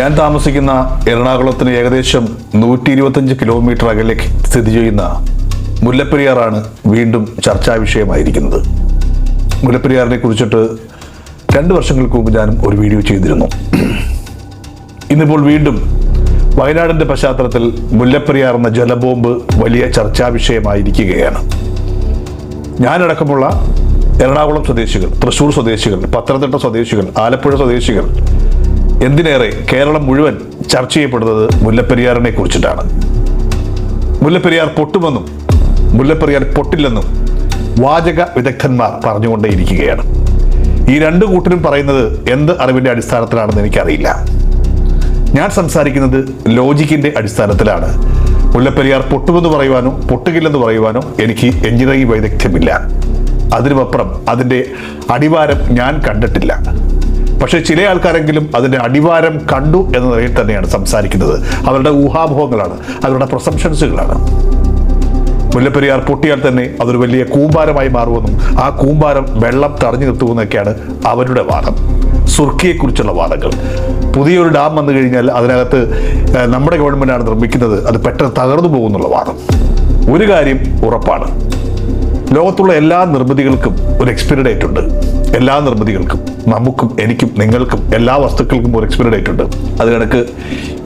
ഞാൻ താമസിക്കുന്ന എറണാകുളത്തിന് ഏകദേശം നൂറ്റി ഇരുപത്തഞ്ച് കിലോമീറ്റർ അകലേക്ക് സ്ഥിതി ചെയ്യുന്ന മുല്ലപ്പെരിയാറാണ് വീണ്ടും ചർച്ചാ വിഷയമായിരിക്കുന്നത്. മുല്ലപ്പെരിയാറിനെ കുറിച്ചിട്ട് രണ്ട് വർഷങ്ങൾക്ക് മുമ്പ് ഞാനും ഒരു വീഡിയോ ചെയ്തിരുന്നു. ഇന്നിപ്പോൾ വീണ്ടും വയനാടിന്റെ പശ്ചാത്തലത്തിൽ മുല്ലപ്പെരിയാർ എന്ന ജലബോംബ് വലിയ ചർച്ചാ വിഷയമായിരിക്കുകയാണ്. ഞാനടക്കമുള്ള എറണാകുളം സ്വദേശികൾ തൃശ്ശൂർ സ്വദേശികൾ പത്തനംതിട്ട സ്വദേശികൾ ആലപ്പുഴ സ്വദേശികൾ എന്തിനേറെ കേരളം മുഴുവൻ ചർച്ച ചെയ്യപ്പെടുന്നത് മുല്ലപ്പെരിയാറിനെ കുറിച്ചിട്ടാണ്. മുല്ലപ്പെരിയാർ പൊട്ടുമെന്നും മുല്ലപ്പെരിയാർ പൊട്ടില്ലെന്നും വാചക വിദഗ്ധന്മാർ പറഞ്ഞുകൊണ്ടേയിരിക്കുകയാണ്. ഈ രണ്ട് കൂട്ടരും പറയുന്നത് എന്ത് അറിവിന്റെ അടിസ്ഥാനത്തിലാണെന്ന് എനിക്കറിയില്ല. ഞാൻ സംസാരിക്കുന്നത് ലോജിക്കിന്റെ അടിസ്ഥാനത്തിലാണ്. മുല്ലപ്പെരിയാർ പൊട്ടുമെന്ന് പറയുവാനോ പൊട്ടുകില്ലെന്ന് പറയുവാനോ എനിക്ക് എഞ്ചിനീയറിംഗ് വൈദഗ്ധ്യമില്ല. അതിനുമപ്പുറം അതിന്റെ അടിവാരം ഞാൻ കണ്ടിട്ടില്ല. പക്ഷേ ചില ആൾക്കാരെങ്കിലും അതിന്റെ അടിവാരം കണ്ടു എന്ന നിലയിൽ തന്നെയാണ് സംസാരിക്കുന്നത്. അവരുടെ ഊഹാഭോഹങ്ങളാണ് അവരുടെ പ്രസംഷൻസുകളാണ്. മുല്ലപ്പെരിയാർ പൊട്ടിയാൽ തന്നെ അതൊരു വലിയ കൂമ്പാരമായി മാറുമെന്നും ആ കൂമ്പാരം വെള്ളം തടഞ്ഞു നിർത്തുമെന്നൊക്കെയാണ് അവരുടെ വാദം. സുർക്കിയെക്കുറിച്ചുള്ള വാദങ്ങൾ. പുതിയൊരു ഡാം വന്നു കഴിഞ്ഞാൽ അതിനകത്ത് നമ്മുടെ ഗവൺമെന്റാണ് നിർമ്മിക്കുന്നത്. അത് പെട്ടെന്ന് തകർന്നു പോകുന്നുള്ള വാദം. ഒരു കാര്യം ഉറപ്പാണ്. ലോകത്തുള്ള എല്ലാ നിർമ്മിതികൾക്കും ഒരു എക്സ്പയറി ഡേറ്റ് ഉണ്ട്. എല്ലാ നിർമ്മിതികൾക്കും നമുക്കും എനിക്കും നിങ്ങൾക്കും എല്ലാ വസ്തുക്കൾക്കും ഒരു എക്സ്പയറി ഡേറ്റ് ഉണ്ട്. അത് കണക്ക്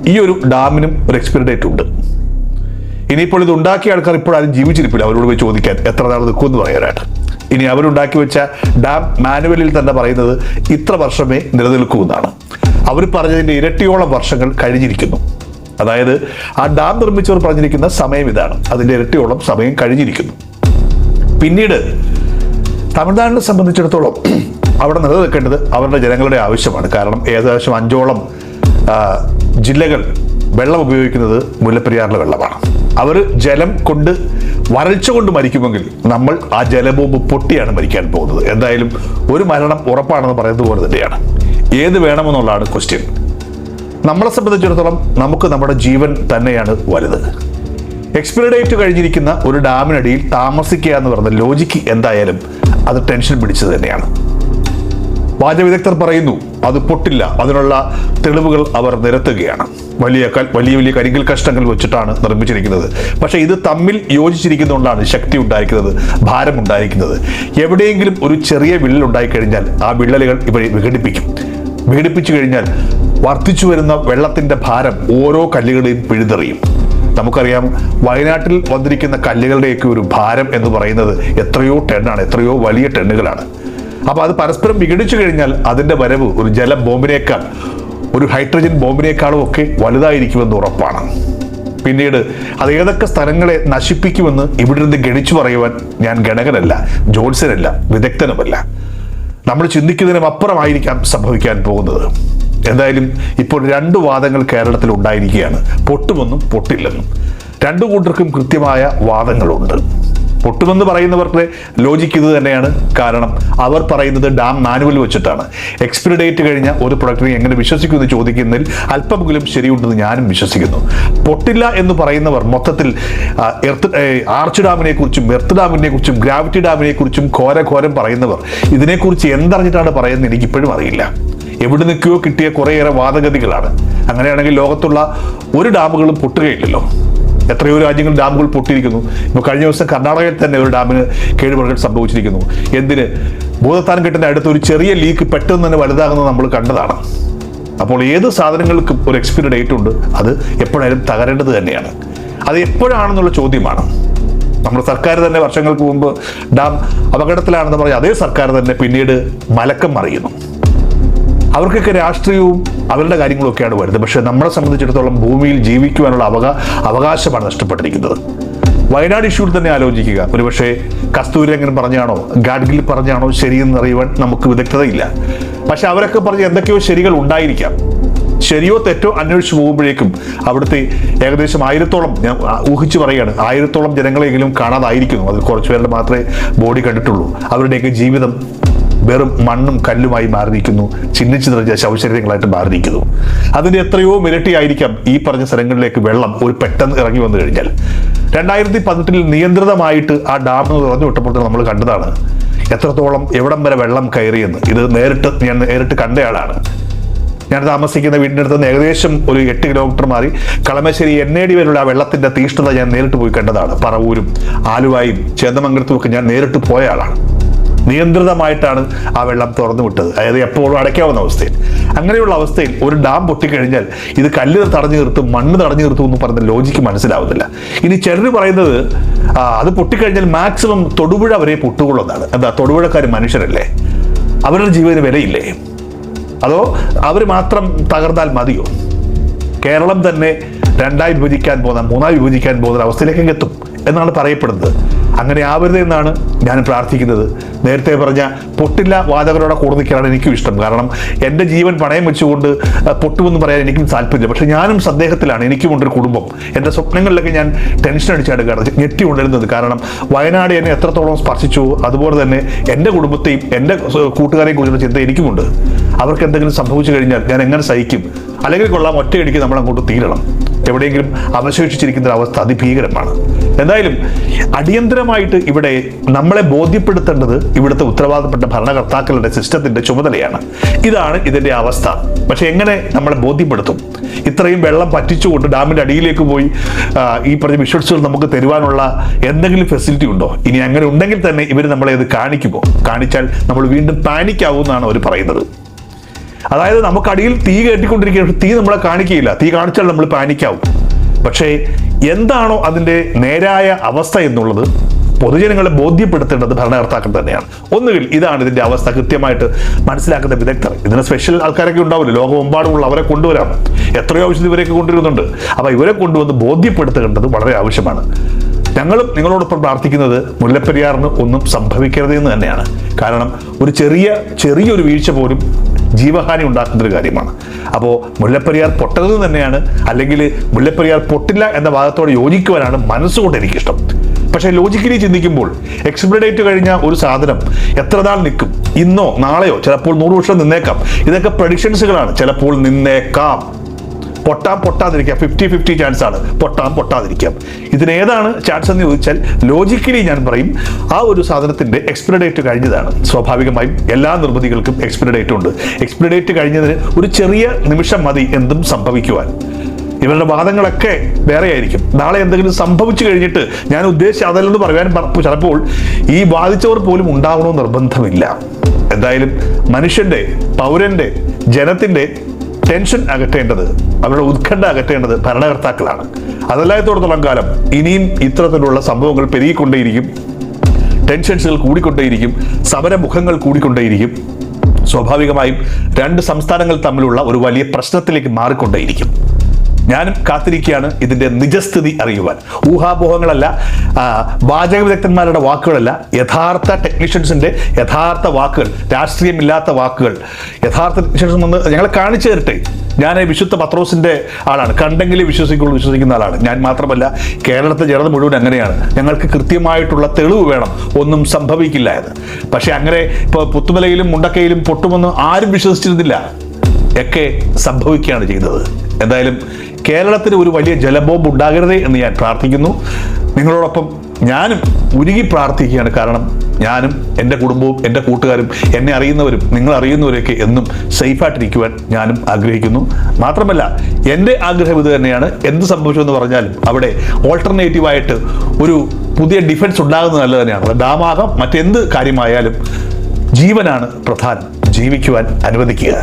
ഈ ഒരു ഡാമിനും ഒരു എക്സ്പയറി ഡേറ്റ് ഉണ്ട്. ഇനിയിപ്പോൾ ഇത് ഉണ്ടാക്കിയ ആൾക്കാർ ഇപ്പോഴും ജീവിച്ചിരിപ്പില്ല. അവരോട് പോയി ചോദിക്കാൻ എത്ര നാൾ നിൽക്കുമെന്ന് പറയാനായിട്ട്. ഇനി അവരുണ്ടാക്കി വെച്ച ഡാം മാനുവലിൽ തന്നെ പറയുന്നത് ഇത്ര വർഷമേ നിലനിൽക്കൂ എന്നാണ്. അവർ പറഞ്ഞതിന്റെ ഇരട്ടിയോളം വർഷങ്ങൾ കഴിഞ്ഞിരിക്കുന്നു. അതായത് ആ ഡാം നിർമ്മിച്ചവർ പറഞ്ഞിരിക്കുന്ന സമയം ഇതാണ്. അതിന്റെ ഇരട്ടിയോളം സമയം കഴിഞ്ഞിരിക്കുന്നു. പിന്നീട് തമിഴ്നാടിനെ സംബന്ധിച്ചിടത്തോളം അവിടെ നിലനിൽക്കേണ്ടത് അവരുടെ ജനങ്ങളുടെ ആവശ്യമാണ്. കാരണം ഏകദേശം അഞ്ചോളം ജില്ലകൾ വെള്ളം ഉപയോഗിക്കുന്നത് മുല്ലപ്പെരിയാറിലെ വെള്ളമാണ്. അവർ ജലം കൊണ്ട് വരൾച്ച കൊണ്ട് മരിക്കുമെങ്കിൽ നമ്മൾ ആ ജലബോംബ് പൊട്ടിയാണ് മരിക്കാൻ പോകുന്നത്. എന്തായാലും ഒരു മരണം ഉറപ്പാണെന്ന് പറയുന്നത് പോലെ തന്നെയാണ്. ഏത് വേണമെന്നുള്ളതാണ് ക്വസ്റ്റ്യൻ നമ്മളെ സംബന്ധിച്ചിടത്തോളം നമുക്ക് നമ്മുടെ ജീവൻ തന്നെയാണ് വലുത്. എക്സ്പയറി ഡേറ്റ് കഴിഞ്ഞിരിക്കുന്ന ഒരു ഡാമിനടിയിൽ താമസിക്കുക എന്ന് പറഞ്ഞ ലോജിക്ക് എന്തായാലും അത് ടെൻഷൻ പിടിച്ചത് തന്നെയാണ്. വാചവിദഗ്ധർ പറയുന്നു അത് പൊട്ടില്ല. അതിനുള്ള തെളിവുകൾ അവർ നിരത്തുകയാണ്. വലിയ വലിയ വലിയ കരിങ്കൽ കഷ്ടങ്ങൾ വെച്ചിട്ടാണ് നിർമ്മിച്ചിരിക്കുന്നത്. പക്ഷേ ഇത് തമ്മിൽ യോജിച്ചിരിക്കുന്നതുകൊണ്ടാണ് ശക്തി ഉണ്ടായിരിക്കുന്നത് ഭാരം ഉണ്ടായിരിക്കുന്നത്. എവിടെയെങ്കിലും ഒരു ചെറിയ വിള്ളൽ ഉണ്ടായിക്കഴിഞ്ഞാൽ ആ വിള്ളലുകൾ ഇവരെ വിഘടിപ്പിക്കും. വിഘടിപ്പിച്ചു കഴിഞ്ഞാൽ വർദ്ധിച്ചു വരുന്ന വെള്ളത്തിന്റെ ഭാരം ഓരോ കല്ലുകളെയും പിഴുതെറിയും. നമുക്കറിയാം വയനാട്ടിൽ വന്നിരിക്കുന്ന കല്ലുകളുടെയൊക്കെ ഒരു ഭാരം എന്ന് പറയുന്നത് എത്രയോ ടെണ്ണാണ് എത്രയോ വലിയ ടെണ്ണുകളാണ് അപ്പോൾ അത് പരസ്പരം വിഘടിച്ചു കഴിഞ്ഞാൽ അതിന്റെ വരവ് ഒരു ജല ബോംബിനേക്കാൾ ഒരു ഹൈഡ്രജൻ ബോംബിനേക്കാളും ഒക്കെ വലുതായിരിക്കുമെന്ന് ഉറപ്പാണ്. പിന്നീട് അത് ഏതൊക്കെ സ്ഥലങ്ങളെ നശിപ്പിക്കുമെന്ന് ഇവിടെ നിന്ന് ഗണിച്ചു പറയുവാൻ ഞാൻ ഗണകനല്ല ജോത്സ്യനല്ല വിദഗ്ധനുമല്ല. നമ്മൾ ചിന്തിക്കുന്നതിനും അപ്പുറമായിരിക്കാം സംഭവിക്കാൻ പോകുന്നത്. എന്തായാലും ഇപ്പോൾ രണ്ട് വാദങ്ങൾ കേരളത്തിൽ ഉണ്ടായിരിക്കുകയാണ്. പൊട്ടുമെന്നും പൊട്ടില്ലെന്നും. രണ്ടു കൂട്ടർക്കും കൃത്യമായ വാദങ്ങളുണ്ട്. പൊട്ടുമെന്ന് പറയുന്നവരുടെ ലോജിക്ക് ഇത് തന്നെയാണ്. കാരണം അവർ പറയുന്നത് ഡാം മാനുവൽ വെച്ചിട്ടാണ്. എക്സ്പിറി ഡേറ്റ് കഴിഞ്ഞ ഒരു പ്രൊഡക്റ്റിനെ എങ്ങനെ വിശ്വസിക്കുമെന്ന് ചോദിക്കുന്നതിൽ അല്പമെങ്കിലും ശരിയുണ്ടെന്ന് ഞാനും വിശ്വസിക്കുന്നു. പൊട്ടില്ല എന്ന് പറയുന്നവർ മൊത്തത്തിൽ എർത്ത് ആർച്ച് ഡാമിനെ കുറിച്ചും എർത്ത് ഡാമിനെ കുറിച്ചും ഗ്രാവിറ്റി ഡാമിനെ കുറിച്ചും ഘോരഘോരം പറയുന്നവർ. ഇതിനെക്കുറിച്ച് എന്തറിഞ്ഞിട്ടാണ് പറയുന്നത് എനിക്കിപ്പോഴും അറിയില്ല. എവിടെ നിൽക്കുകയോ കിട്ടിയ കുറേയേറെ വാദഗതികളാണ്. അങ്ങനെയാണെങ്കിൽ ലോകത്തുള്ള ഒരു ഡാമുകളും പൊട്ടുകയില്ലല്ലോ. എത്രയോ രാജ്യങ്ങൾ ഡാമുകൾ പൊട്ടിയിരിക്കുന്നു. ഇപ്പോൾ കഴിഞ്ഞ ദിവസം കർണാടകയിൽ തന്നെ ഒരു ഡാമിന് കേടുപാടുകൾ സംഭവിച്ചിരിക്കുന്നു. എന്തിന്? ഭൂതത്താനം കെട്ടിന്റെ അടുത്ത് ഒരു ചെറിയ ലീക്ക് പെട്ടെന്ന് തന്നെ വലുതാകുന്നത് നമ്മൾ കണ്ടതാണ്. അപ്പോൾ ഏത് സാധനങ്ങൾക്കും ഒരു എക്സ്പീരി ഡേറ്റ് ഉണ്ട്. അത് എപ്പോഴായാലും തകരേണ്ടത് തന്നെയാണ്. അത് എപ്പോഴാണെന്നുള്ള ചോദ്യമാണ്. നമ്മുടെ സർക്കാർ തന്നെ വർഷങ്ങൾക്ക് മുമ്പ് ഡാം അപകടത്തിലാണെന്ന് പറഞ്ഞ അതേ സർക്കാർ തന്നെ പിന്നീട് മലക്കം മറിയുന്നു. അവർക്കൊക്കെ രാഷ്ട്രീയവും അവരുടെ കാര്യങ്ങളൊക്കെയാണ് വരുന്നത്. പക്ഷെ നമ്മളെ സംബന്ധിച്ചിടത്തോളം ഭൂമിയിൽ ജീവിക്കുവാനുള്ള അവകാ അവകാശമാണ് നഷ്ടപ്പെട്ടിരിക്കുന്നത്. വയനാട് ഇഷ്യൂവിൽ തന്നെ ആലോചിക്കുക. ഒരുപക്ഷെ കസ്തൂരിരംഗൻ പറഞ്ഞാണോ ഗാഡ്ഗിൽ പറഞ്ഞാണോ ശരിയെന്ന് അറിയുവാൻ നമുക്ക് വിദഗ്ധതയില്ല. പക്ഷെ അവരൊക്കെ പറഞ്ഞ് എന്തൊക്കെയോ ശരികൾ ഉണ്ടായിരിക്കാം. ശരിയോ തെറ്റോ അന്വേഷിച്ച് പോകുമ്പോഴേക്കും അവിടുത്തെ ഏകദേശം ആയിരത്തോളം ഞാൻ ഊഹിച്ചു പറയുകയാണ് ആയിരത്തോളം ജനങ്ങളെങ്കിലും കാണാതായിരിക്കുന്നു. അതിൽ കുറച്ച് പേരുടെ മാത്രമേ ബോഡി കണ്ടിട്ടുള്ളൂ. അവരുടെയൊക്കെ ജീവിതം വെറും മണ്ണും കല്ലുമായി മാറിയിരിക്കുന്നു ചിഹ്നിച്ചു നിറഞ്ഞ ശവശരീരങ്ങളായിട്ട് മാറിയിരിക്കുന്നു അതിന്റെ എത്രയോ മിരട്ടിയായിരിക്കാം ഈ പറഞ്ഞ സ്ഥലങ്ങളിലേക്ക് വെള്ളം ഒരു പെട്ടെന്ന് ഇറങ്ങി വന്നു കഴിഞ്ഞാൽ. രണ്ടായിരത്തി പതിനെട്ടിൽ നിയന്ത്രിതമായിട്ട് ആ ഡാം തുറന്നു വിട്ടപ്പോൾ നമ്മൾ കണ്ടതാണ്. എത്രത്തോളം എവിടം വരെ വെള്ളം കയറിയെന്ന്. ഇത് നേരിട്ട് ഞാൻ നേരിട്ട് കണ്ടയാളാണ് ഞാൻ താമസിക്കുന്ന വീടിന്റെ അടുത്ത് ഏകദേശം ഒരു എട്ട് കിലോമീറ്റർ മാറി കളമശ്ശേരി എൻ എ ഡി വരെയുള്ള ആ വെള്ളത്തിന്റെ തീഷ്ണത ഞാൻ നേരിട്ട് പോയി കണ്ടതാണ്. പറവൂരും ആലുവായും ചേന്ദമംഗലത്തും ഒക്കെ ഞാൻ നേരിട്ട് പോയ ആളാണ്. നിയന്ത്രിതമായിട്ടാണ് ആ വെള്ളം തുറന്നു വിട്ടത് അതായത് എപ്പോഴും അടയ്ക്കാവുന്ന അവസ്ഥയിൽ. അങ്ങനെയുള്ള അവസ്ഥയിൽ ഒരു ഡാം പൊട്ടിക്കഴിഞ്ഞാൽ ഇത് കല്ല് തടഞ്ഞു നിർത്തും മണ്ണ് തടഞ്ഞു നിർത്തും എന്ന് പറയുന്ന ലോജിക്ക് മനസ്സിലാവുന്നില്ല. ഇനി ചിലർ പറയുന്നത് അത് പൊട്ടിക്കഴിഞ്ഞാൽ മാക്സിമം തൊടുപുഴ വരെ പൊട്ടുകൊള്ളുന്നതാണ് എന്താ തൊടുപുഴക്കാർ മനുഷ്യരല്ലേ? അവരുടെ ജീവന് വിലയില്ലേ? അതോ അവർ മാത്രം തകർന്നാൽ മതിയോ? കേരളം തന്നെ രണ്ടായി വിഭജിക്കാൻ പോകുന്ന മൂന്നായി വിഭജിക്കാൻ പോകുന്ന അവസ്ഥയിലേക്ക് എത്തും എന്നാണ് പറയപ്പെടുന്നത്. അങ്ങനെ ആവരുത് എന്നാണ് ഞാൻ പ്രാർത്ഥിക്കുന്നത്. നേരത്തെ പറഞ്ഞ പൊട്ടില്ല വാചകരോടെ കൂടെ നിൽക്കാനാണ് എനിക്കും ഇഷ്ടം. കാരണം എന്റെ ജീവൻ പണയം വെച്ചുകൊണ്ട് പൊട്ടുമെന്ന് പറയാൻ എനിക്കും താല്പര്യമില്ല. പക്ഷേ ഞാനും സന്ദേഹത്തിലാണ് എനിക്കും ഉണ്ടൊരു കുടുംബം. എന്റെ സ്വപ്നങ്ങളിലൊക്കെ ഞാൻ ടെൻഷൻ അടിച്ചെടുക്കുകയാണ് ഞെട്ടി ഉണരുന്നത്. കാരണം വയനാട് എന്നെ എത്രത്തോളം സ്പർശിച്ചു അതുപോലെ തന്നെ എന്റെ കുടുംബത്തെയും എന്റെ കൂട്ടുകാരെയും കുറിച്ചുള്ള ചിന്ത എനിക്കുമുണ്ട്. അവർക്ക് എന്തെങ്കിലും സംഭവിച്ചു കഴിഞ്ഞാൽ ഞാൻ എങ്ങനെ സഹിക്കും? അല്ലെങ്കിൽ കൊള്ളാം ഒറ്റയടിക്ക് നമ്മൾ അങ്ങോട്ട് തീരണം. എവിടെയെങ്കിലും അവശേഷിച്ചിരിക്കുന്ന അവസ്ഥ അതിഭീകരമാണ്. എന്തായാലും അടിയന്തരമായിട്ട് ഇവിടെ നമ്മളെ ബോധ്യപ്പെടുത്തേണ്ടത് ഇവിടുത്തെ ഉത്തരവാദപ്പെട്ട ഭരണകർത്താക്കളുടെ സിസ്റ്റത്തിന്റെ ചുമതലയാണ്. ഇതാണ് ഇതിന്റെ അവസ്ഥ. പക്ഷേ എങ്ങനെ നമ്മളെ ബോധ്യപ്പെടുത്തും? ഇത്രയും വെള്ളം പറ്റിച്ചുകൊണ്ട് ഡാമിന്റെ അടിയിലേക്ക് പോയി ഈ പറഞ്ഞ വിഷ്വൽസുകൾ നമുക്ക് തരുവാനുള്ള എന്തെങ്കിലും ഫെസിലിറ്റി ഉണ്ടോ? ഇനി അങ്ങനെ ഉണ്ടെങ്കിൽ തന്നെ ഇവർ നമ്മളെ അത് കാണിക്കുമോ? കാണിച്ചാൽ നമ്മൾ വീണ്ടും പാനിക് എന്നാണ് അവർ പറയുന്നത്. അതായത് നമുക്ക് അടിയിൽ തീ കയറ്റിക്കൊണ്ടിരിക്കുകയാണ്. തീ നമ്മളെ കാണിക്കുകയില്ല. തീ കാണിച്ചാൽ നമ്മൾ പാനിക്കാവും. പക്ഷേ എന്താണോ അതിന്റെ നേരായ അവസ്ഥ എന്നുള്ളത് പൊതുജനങ്ങളെ ബോധ്യപ്പെടുത്തേണ്ടത് ഭരണകർത്താക്കൾ തന്നെയാണ്. ഒന്നുകിൽ ഇതാണ് ഇതിന്റെ അവസ്ഥ കൃത്യമായിട്ട് മനസ്സിലാക്കുന്ന വിദഗ്ധർ. ഇതിന് സ്പെഷ്യൽ ആൾക്കാരൊക്കെ ഉണ്ടാവില്ല? ലോകമെമ്പാടുമുള്ള അവരെ കൊണ്ടുവരാം എത്രയോ ആവശ്യത്തിൽ ഇവരെയൊക്കെ കൊണ്ടുവരുന്നുണ്ട്. അപ്പോൾ ഇവരെ കൊണ്ടുവന്ന് ബോധ്യപ്പെടുത്തേണ്ടത് വളരെ ആവശ്യമാണ്. ഞങ്ങളും നിങ്ങളോടൊപ്പം പ്രാർത്ഥിക്കുന്നത് മുല്ലപ്പെരിയാറിന് ഒന്നും സംഭവിക്കരുത് എന്ന് തന്നെയാണ്. കാരണം ഒരു ചെറിയ ചെറിയൊരു വീഴ്ച പോലും ജീവഹാനി ഉണ്ടാക്കുന്ന ഒരു കാര്യമാണ്. അപ്പോൾ മുല്ലപ്പെരിയാർ പൊട്ടരുത് തന്നെയാണ്. അല്ലെങ്കിൽ മുല്ലപ്പെരിയാർ പൊട്ടില്ല എന്ന ഭാഗത്തോട് യോജിക്കുവാനാണ് മനസ്സുകൊണ്ട് എനിക്കിഷ്ടം. പക്ഷേ ലോജിക്കലി ചിന്തിക്കുമ്പോൾ എക്സ്പയറി ഡേറ്റ് കഴിഞ്ഞ ഒരു സാധനം എത്ര നാൾ നിൽക്കും? ഇന്നോ നാളെയോ? ചിലപ്പോൾ നൂറ് വർഷം നിന്നേക്കാം. ഇതൊക്കെ പ്രഡിക്ഷൻസുകളാണ് ചിലപ്പോൾ നിന്നേക്കാം. പൊട്ടാം പൊട്ടാതിരിക്കാം. ഫിഫ്റ്റി ഫിഫ്റ്റി ചാൻസ് ആണ്. പൊട്ടാം പൊട്ടാതിരിക്കാം. ഇതിനേതാണ് ചാൻസ് എന്ന് ചോദിച്ചാൽ ലോജിക്കലി ഞാൻ പറയും ആ ഒരു സാധനത്തിന്റെ എക്സ്പയറി ഡേറ്റ് കഴിഞ്ഞതാണ്. സ്വാഭാവികമായും എല്ലാ നിർമ്മിതികൾക്കും എക്സ്പയറി ഡേറ്റ് ഉണ്ട്. എക്സ്പയറി ഡേറ്റ് കഴിഞ്ഞതിന് ഒരു ചെറിയ നിമിഷം മതി എന്തും സംഭവിക്കുവാൻ. ഇവരുടെ വാദങ്ങളൊക്കെ വേറെ ആയിരിക്കും. നാളെ എന്തെങ്കിലും സംഭവിച്ചു കഴിഞ്ഞിട്ട് ഞാൻ ഉദ്ദേശിച്ച അതല്ലെന്ന് പറയാൻ ചിലപ്പോൾ ഈ ബാധിച്ചവർ പോലും ഉണ്ടാവണമെന്ന് നിർബന്ധമില്ല. എന്തായാലും മനുഷ്യന്റെ പൗരന്റെ ജനത്തിന്റെ ടെൻഷൻ അകറ്റേണ്ടത് അവരുടെ ഉത്കണ്ഠ അകറ്റേണ്ടത് ഭരണകർത്താക്കളാണ്. അതല്ലാത്തോടത്തോളം കാലം ഇനിയും ഇത്തരത്തിലുള്ള സംഭവങ്ങൾ പെരുകിക്കൊണ്ടേയിരിക്കും. ടെൻഷൻസുകൾ കൂടിക്കൊണ്ടേയിരിക്കും. സമരമുഖങ്ങൾ കൂടിക്കൊണ്ടേയിരിക്കും. സ്വാഭാവികമായും രണ്ട് സംസ്ഥാനങ്ങൾ തമ്മിലുള്ള ഒരു വലിയ പ്രശ്നത്തിലേക്ക് മാറിക്കൊണ്ടേയിരിക്കും. ഞാനും കാത്തിരിക്കുകയാണ് ഇതിന്റെ നിജസ്ഥിതി അറിയുവാൻ. ഊഹാപോഹങ്ങളല്ല വാചക വിദഗ്ധന്മാരുടെ വാക്കുകളല്ല യഥാർത്ഥ ടെക്നീഷ്യൻസിന്റെ യഥാർത്ഥ വാക്കുകൾ രാഷ്ട്രീയമില്ലാത്ത വാക്കുകൾ. യഥാർത്ഥ ടെക്നീഷ്യൻസ് വന്ന് ഞങ്ങളെ കാണിച്ചു തരട്ടെ. ഞാൻ വിശുദ്ധ പത്രോസിന്റെ ആളാണ്. കണ്ടെങ്കിൽ വിശ്വസിക്കുള്ളൂ വിശ്വസിക്കുന്ന ആളാണ്. ഞാൻ മാത്രമല്ല കേരളത്തെ ജനത മുഴുവൻ അങ്ങനെയാണ്. ഞങ്ങൾക്ക് കൃത്യമായിട്ടുള്ള തെളിവ് വേണം. ഒന്നും സംഭവിക്കില്ല എന്ന്. പക്ഷേ അങ്ങനെ ഇപ്പോൾ പുത്തുമലയിലും മുണ്ടക്കയിലും പൊട്ടുമെന്ന് ആരും വിശ്വസിച്ചിരുന്നില്ല. ഒക്കെ സംഭവിക്കുകയാണ് ചെയ്തത്. എന്തായാലും കേരളത്തിന് ഒരു വലിയ ജലബോംബ് ഉണ്ടാകരുതേ എന്ന് ഞാൻ പ്രാർത്ഥിക്കുന്നു. നിങ്ങളോടൊപ്പം ഞാനും ഉരുകി പ്രാർത്ഥിക്കുകയാണ് കാരണം ഞാനും എന്റെ കുടുംബവും എന്റെ കൂട്ടുകാരും എന്നെ അറിയുന്നവരും നിങ്ങൾ അറിയുന്നവരൊക്കെ എന്നും സേഫായിട്ടിരിക്കുവാൻ ഞാനും ആഗ്രഹിക്കുന്നു. മാത്രമല്ല എന്റെ ആഗ്രഹം ഇത് തന്നെയാണ്. എന്ത് സംഭവിച്ചു എന്ന് പറഞ്ഞാലും അവിടെ ഓൾട്ടർനേറ്റീവായിട്ട് ഒരു പുതിയ ഡിഫൻസ് ഉണ്ടാകുന്നത് നല്ലത് തന്നെയാണ്. ഡാമാകാം മറ്റെന്ത് കാര്യമായാലും ജീവനാണ് പ്രധാനം. ജീവിക്കുവാൻ അനുവദിക്കുക.